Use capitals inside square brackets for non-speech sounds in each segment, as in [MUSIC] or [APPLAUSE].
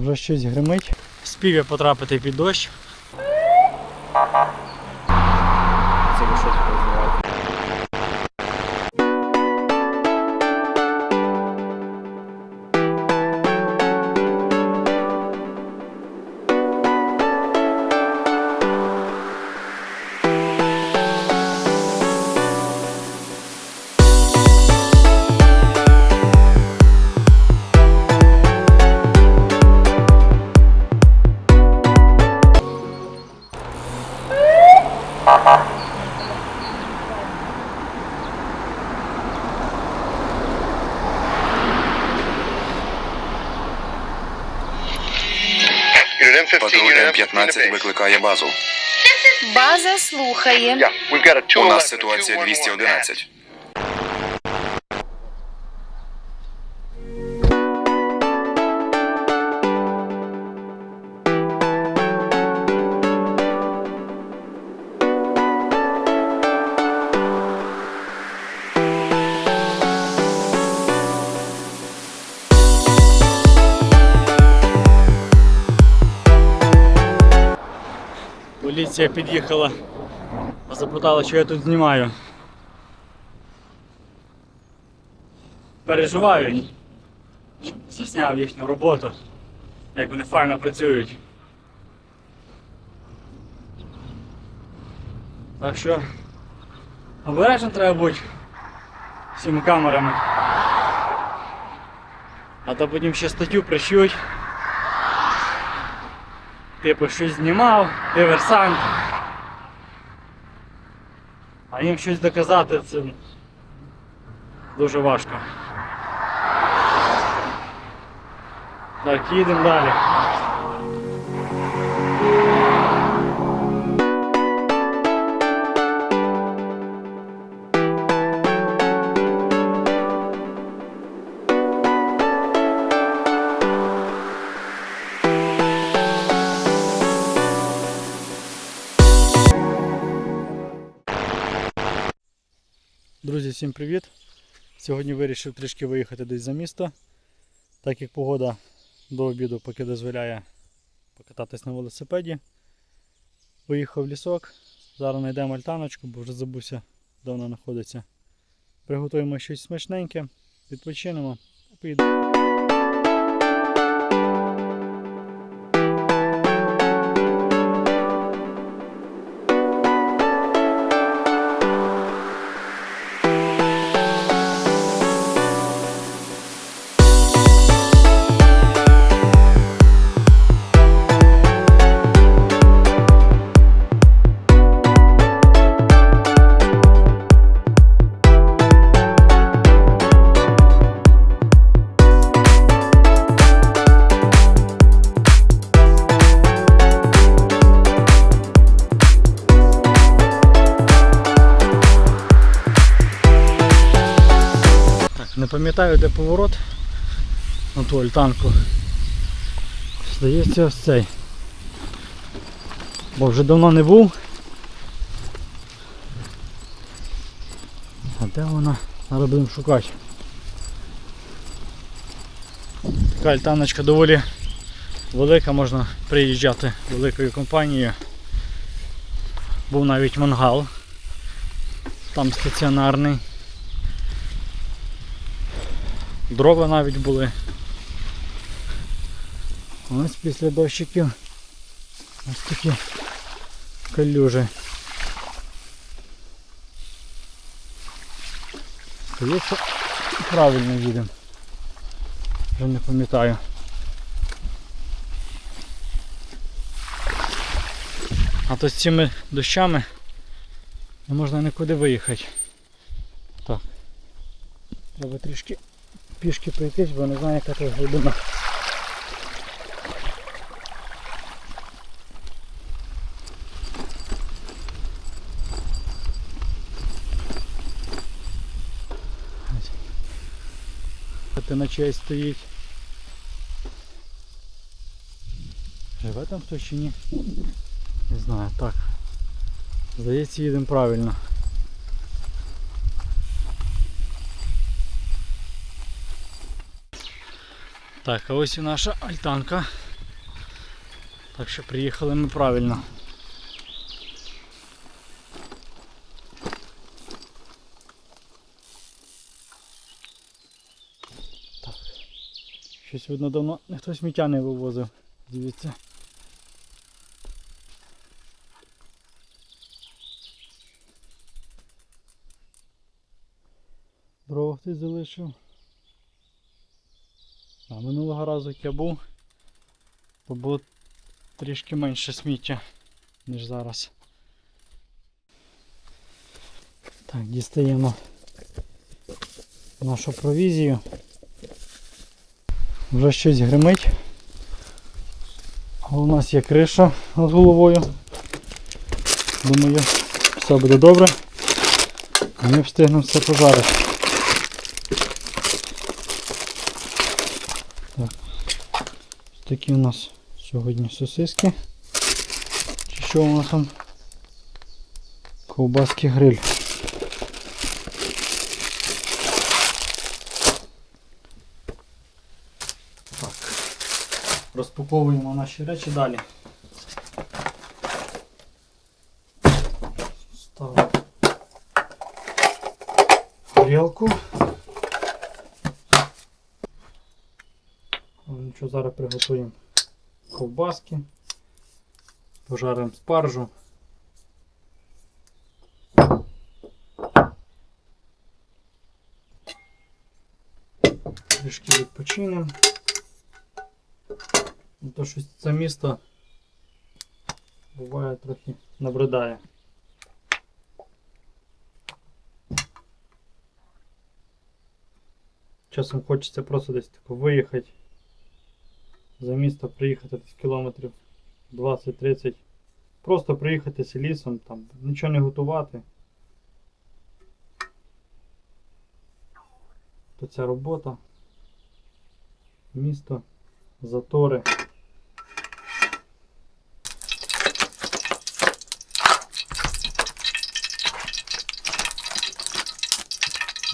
Вже щось гримить. Спів я потрапити під дощ. М-15 базу. База слухає. Yeah, we've got a У нас Ситуація ситуація 211 Поліція під'їхала, запитала, що я тут знімаю. Переживають. щоб Засняв їхню роботу, як вони файно працюють. Так що обережно треба бути всіми камерами. А то потім ще статтю прищуть. Типу щось знімав, диверсант. А їм щось доказати це дуже важко. Так, їдемо далі. Всім привіт! Сьогодні вирішив трішки виїхати десь за місто, так як погода до обіду поки дозволяє покататись на велосипеді. Поїхав в лісок, зараз знайдемо альтаночку, бо вже забувся, де вона знаходиться. Приготуємо щось смачненьке, відпочинемо і поїдемо. Де поворот на ту альтанку. Здається ось цей. Бо вже давно не був. А де вона? Зараз будемо шукати. Така альтаночка доволі велика, можна приїжджати великою компанією. Був навіть мангал. Там стаціонарний. Дрова навіть були. Ось після дощиків ось такі калюжі. Здається, правильно їдемо. Вже не пам'ятаю. А то з цими дощами не можна нікуди виїхати. Так. Треба трішки пішки пройтись, бо не знаю яка тут глибина. Ти на честь стоїть. Живе там хтось чи ні? Не знаю, так. Здається, їдемо правильно. Так, а ось і наша альтанка. Так що приїхали ми правильно. Так. Щось видно давно ніхто сміття не вивозив. Дивіться. Дрова хтось залишив. А минулого разу як я був, то було трішки менше сміття, ніж зараз. Так, дістаємо нашу провізію. Вже щось гримить. У нас є криша над головою. Думаю, все буде добре. Ми встигнемо все пожарити. Так. Ось Такі у нас сьогодні сосиски. Чи що у нас там? Ковбаски гриль. Так. Розпаковуємо наші речі далі. Ставимо горілку. Ну що, зараз приготуємо ковбаски, пожаримо спаржу. Трішки відпочинемо. Ну, То щось це місто буває трохи набридає. Часом хочеться просто десь тако виїхати за місто приїхати десь кілометрів 20-30. Просто приїхатися лісом, там, нічого не готувати. То ця робота, місто, затори.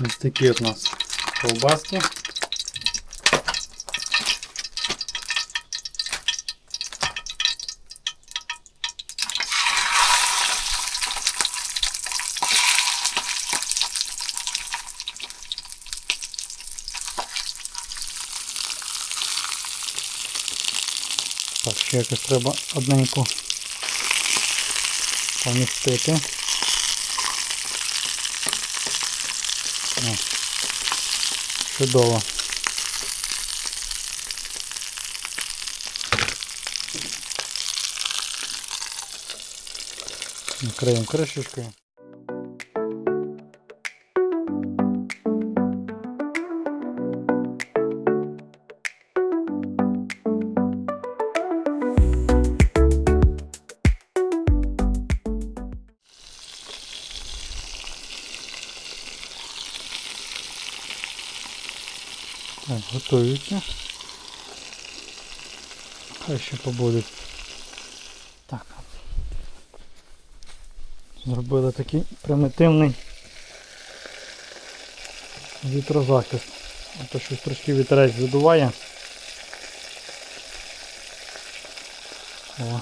Ось такі от у нас ковбаски. Так, якось треба одненьку помістити. О, чудово. Накриємо кришечкою. Побудуть. Так. Зробили такий примітивний вітрозахист. То щось трошки вітерець задуває. О.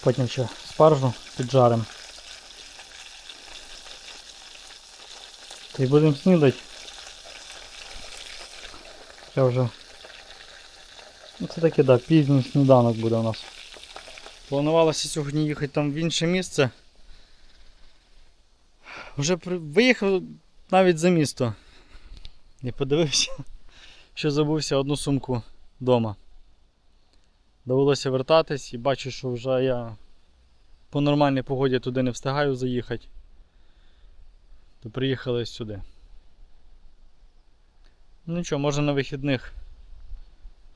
Потім ще спаржу піджаримо. Та й будемо снідати. Я вже. Ну це таки, да, пізній сніданок буде у нас. Планувалося сьогодні їхати там в інше місце. Вже при... виїхав навіть за місто. І подивився, [LAUGHS] що забувся одну сумку вдома. Довелося вертатись і бачу, що вже я по нормальній погоді туди не встигаю заїхати то приїхали сюди. Ну нічого, може на вихідних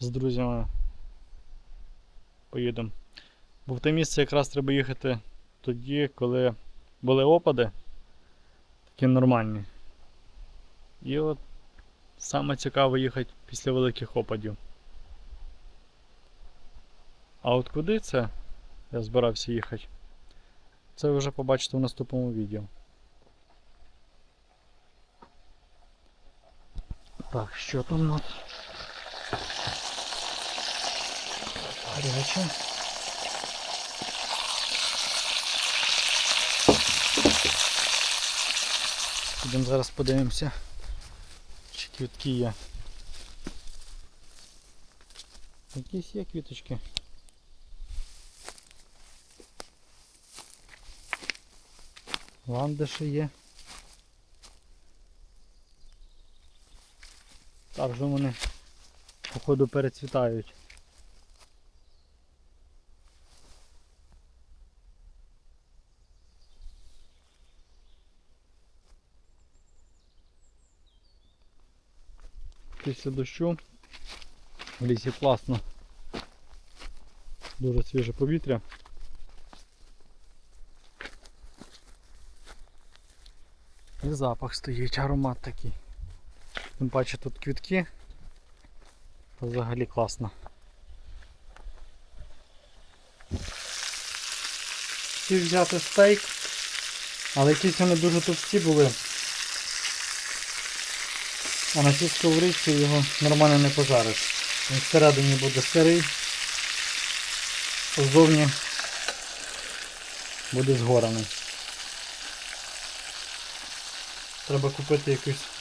з друзями поїдемо. Бо в те місце якраз треба їхати тоді, коли були опади, такі нормальні. І от саме цікаво їхати після великих опадів. А от куди це я збирався їхати? Це ви вже побачите в наступному відео. Так, що там у нас? Гаряче. Підемо зараз подивимося, чи квітки є. Якісь є квіточки. Ландиші є. Так вже вони походу перецвітають. Після дощу в лісі класно. Дуже свіже повітря. І запах стоїть, аромат такий. Тим паче тут квітки. То взагалі класно. Хотів взяти стейк, але якісь вони дуже товсті були. А на цій сковорідці його нормально не пожариш. Він всередині буде сирий, ззовні буде згорений. Треба купити якусь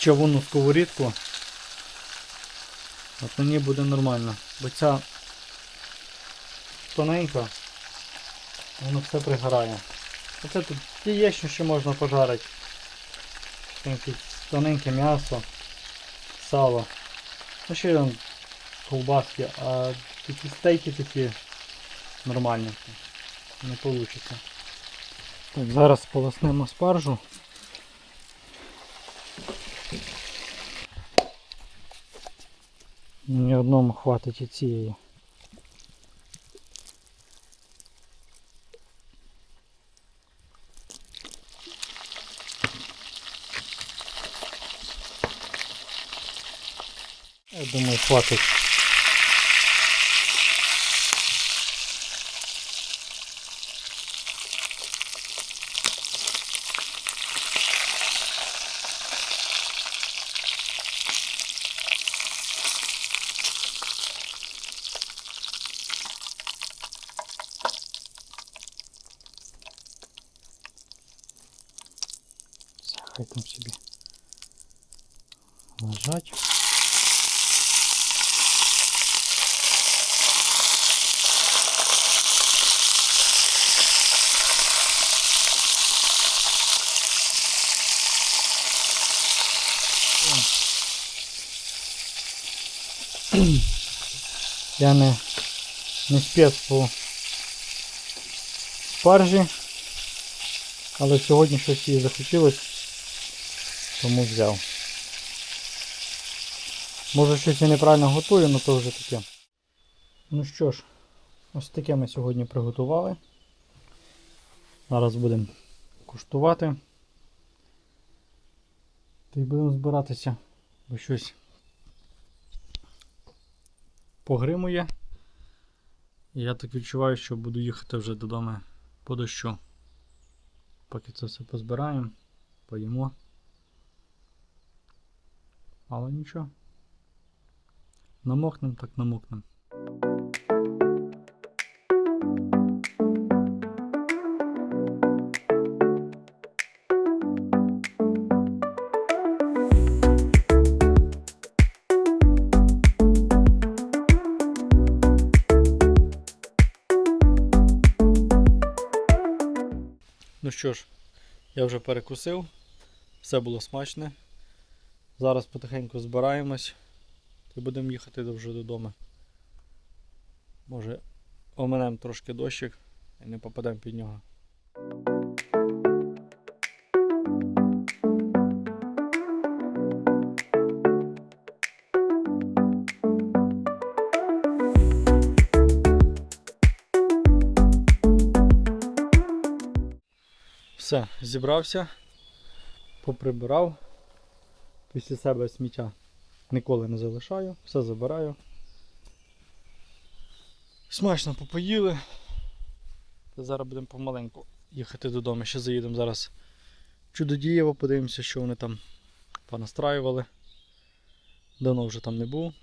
човунну сковорідку. От мені буде нормально. Бо ця тоненька, воно все пригорає. Оце тут яєчню ще можна пожарити. Тоненьке м'ясо, сало. Ну ще там ковбаски, а такі стейки такі нормальні. Не вийде. Так, зараз полоснемо спаржу. Ні одному хватить і цієї. Я думаю, хватить. Все, хай там собі лежать. Я не, не спец по спаржі, але сьогодні щось їй захотілось, тому взяв. Може щось я неправильно готую, але то вже таке. Ну що ж, ось таке ми сьогодні приготували. Зараз будемо куштувати. Та й будемо збиратися, бо щось погримує. Я так відчуваю, що буду їхати вже додому по дощу. Поки це все позбираємо, поїмо. Але нічого. Намокнемо, так намокнем. Ну що ж, я вже перекусив, все було смачне. Зараз потихеньку збираємось і будемо їхати вже додому. Може оминемо трошки дощик і не попадемо під нього. Все, зібрався, поприбирав. Після себе сміття ніколи не залишаю, все забираю. Смачно попоїли. Зараз будемо помаленьку їхати додому. Ще заїдемо зараз Чудодієво, подивимося, що вони там понастраювали. Давно вже там не був.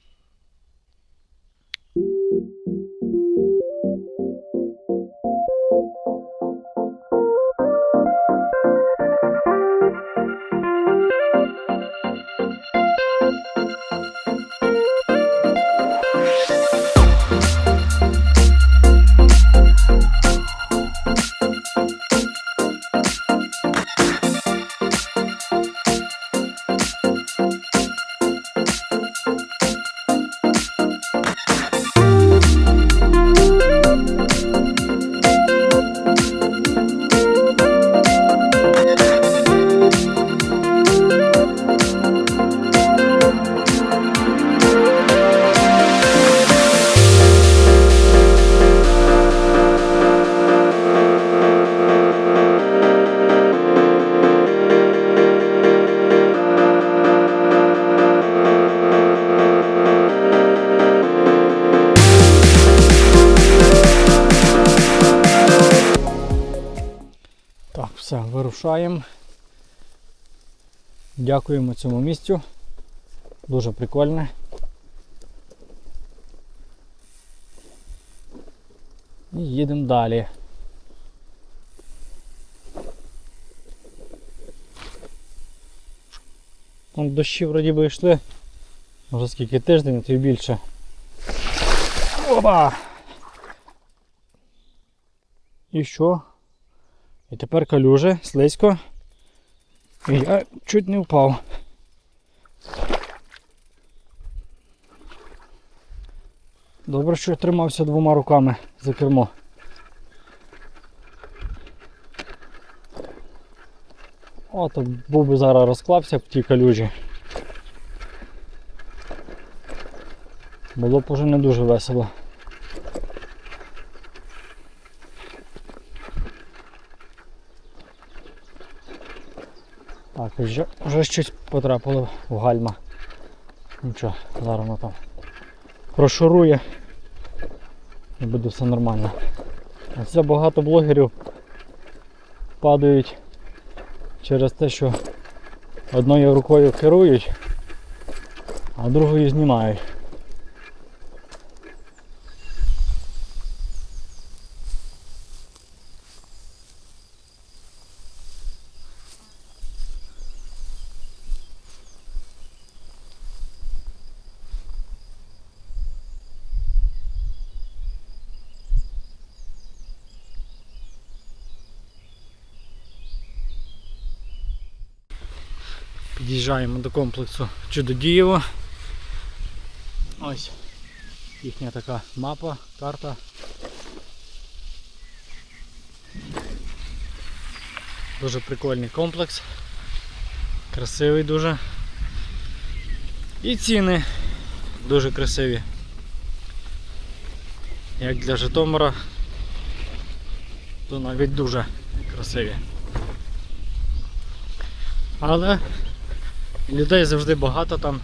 Вирушаємо. Дякуємо цьому місцю. Дуже прикольне. І їдемо далі. Там дощі вроді би йшли. Вже скільки тиждень, то й більше. Опа! І що? І тепер калюже, слизько. І я чуть не впав. Добре, що я тримався двома руками за кермо. О, був би зараз розклався в тій калюжі. Було б уже не дуже весело. Так, вже, вже щось потрапило в гальма. Нічого, зараз воно там прошурує і буде все нормально. Це багато блогерів падають через те, що одною рукою керують, а другою знімають. Під'їжджаємо до комплексу Чудодієво. Ось їхня така мапа, карта. Дуже прикольний комплекс. Красивий дуже. І ціни дуже красиві. Як для Житомира, то навіть дуже красиві. Але людей завжди багато там.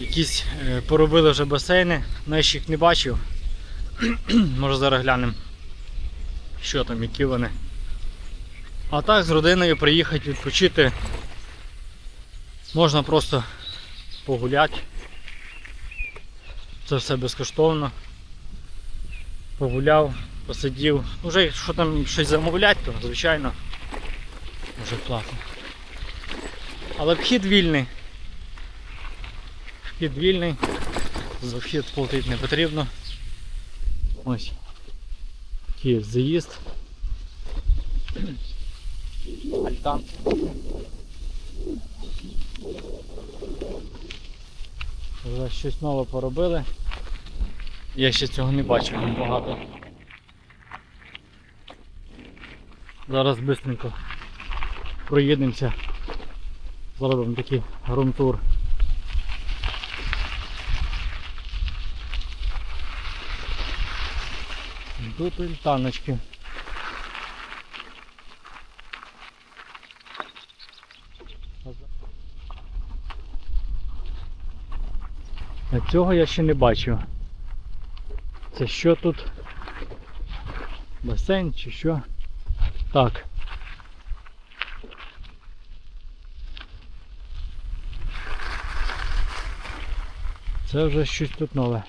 Якісь е, поробили вже басейни, але я їх не бачив. [CLEARS THROAT] Може зараз глянемо, що там, які вони. А так з родиною приїхати відпочити. Можна просто погуляти. Це все безкоштовно. Погуляв, посидів. Уже якщо там щось замовляти, то звичайно вже платно. Але вхід вільний. Вхід вільний. За вхід платити не потрібно. Ось. Такий заїзд. Альтан. Вже щось нове поробили. Я ще цього не бачив багато. Зараз швидко проїдемося. Зробимо такий грунтур. Тут альтаночки. А цього я ще не бачив. Це що тут? Басейн чи що? Так. Це вже щось тут нове.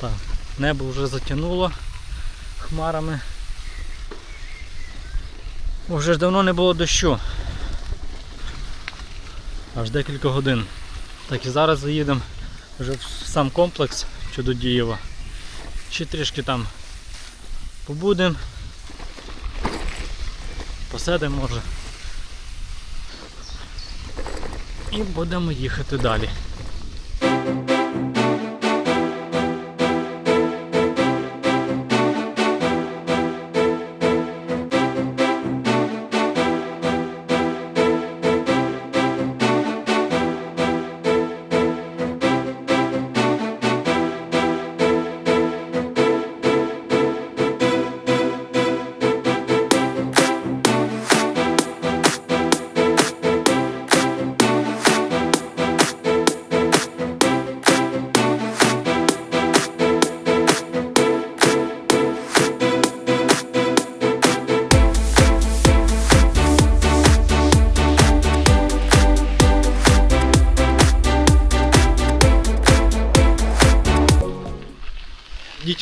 Так, небо вже затягнуло хмарами. Вже ж давно не було дощу. Аж декілька годин. Так і зараз заїдемо вже в сам комплекс Чудодієва. Ще трішки там побудемо. Посидимо може. І будемо їхати далі.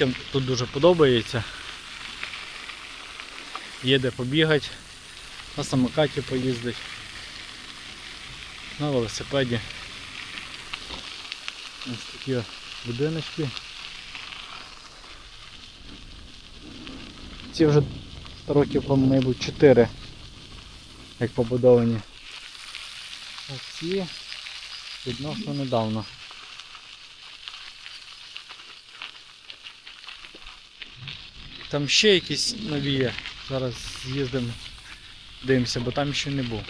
Дітям тут дуже подобається. Є де побігати, на самокаті поїздить, на велосипеді. Ось такі будиночки. Ці вже років, мабуть, 4, як побудовані. А ці відносно недавно. Там ще якісь нові є. Зараз з'їздимо, дивимося, бо там ще не був.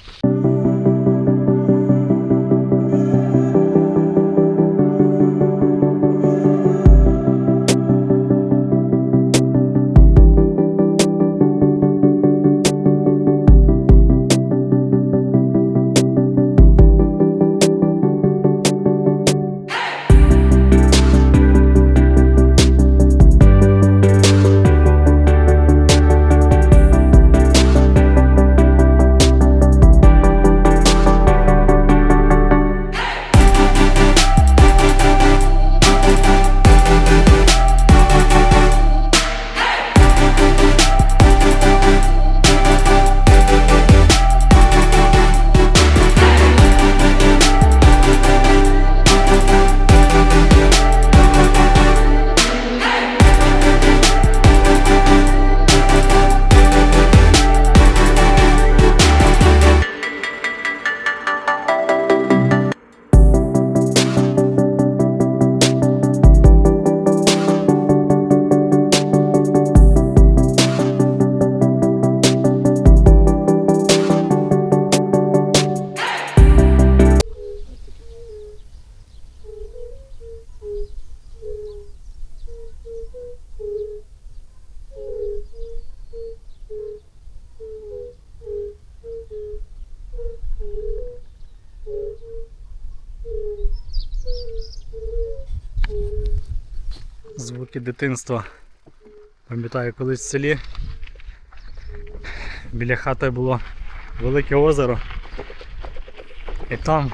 Звуки дитинства. Пам'ятаю, колись в селі біля хати було велике озеро. І там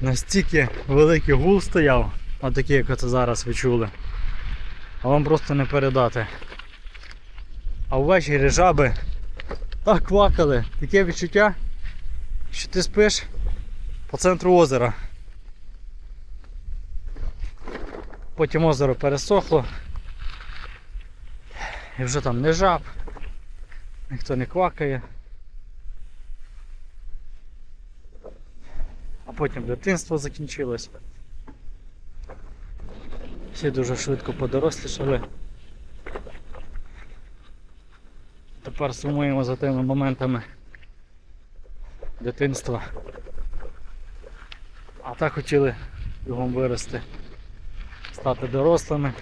настільки великий гул стояв, отакий, як це зараз ви чули. А вам просто не передати. А ввечері жаби так квакали, таке відчуття, що ти спиш по центру озера. Потім озеро пересохло. І вже там не жаб, ніхто не квакає. А потім дитинство закінчилось. Всі дуже швидко подорослішали. Тепер сумуємо за тими моментами дитинства. А так хотіли його вирости стати дорослими,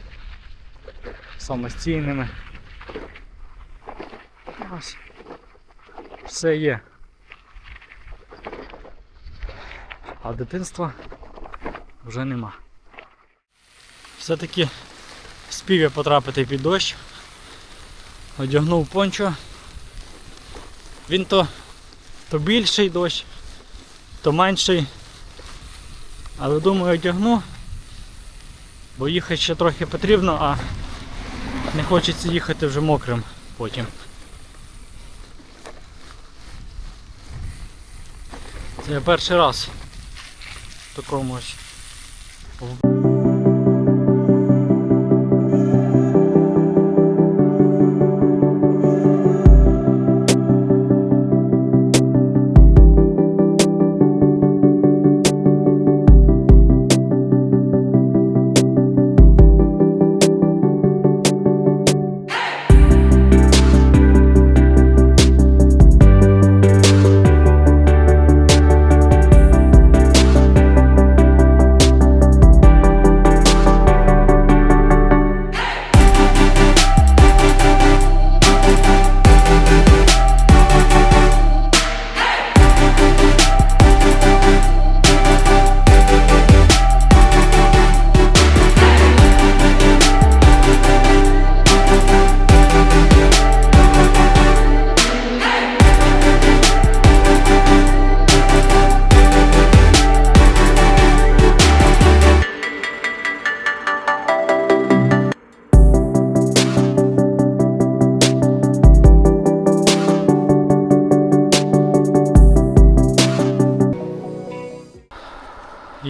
самостійними. Все є. А дитинства вже нема. Все-таки спів я потрапити під дощ. Одягнув пончо. Він то, то більший дощ, то менший. Але думаю, одягну, бо їхати ще трохи потрібно, а не хочеться їхати вже мокрим потім. Це я перший раз в такому ось.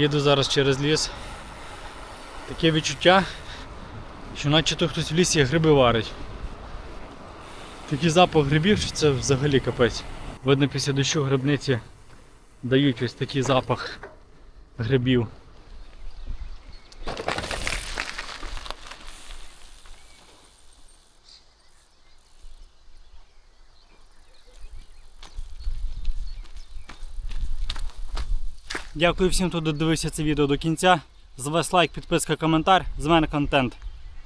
Їду зараз через ліс. Таке відчуття, що наче то хтось в лісі гриби варить. Такий запах грибів, що це взагалі капець. Видно, після дощу грибниці дають ось такий запах грибів. Дякую всім, хто додивився це відео до кінця. З вас лайк, підписка, коментар. З мене контент.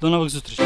До нових зустрічей.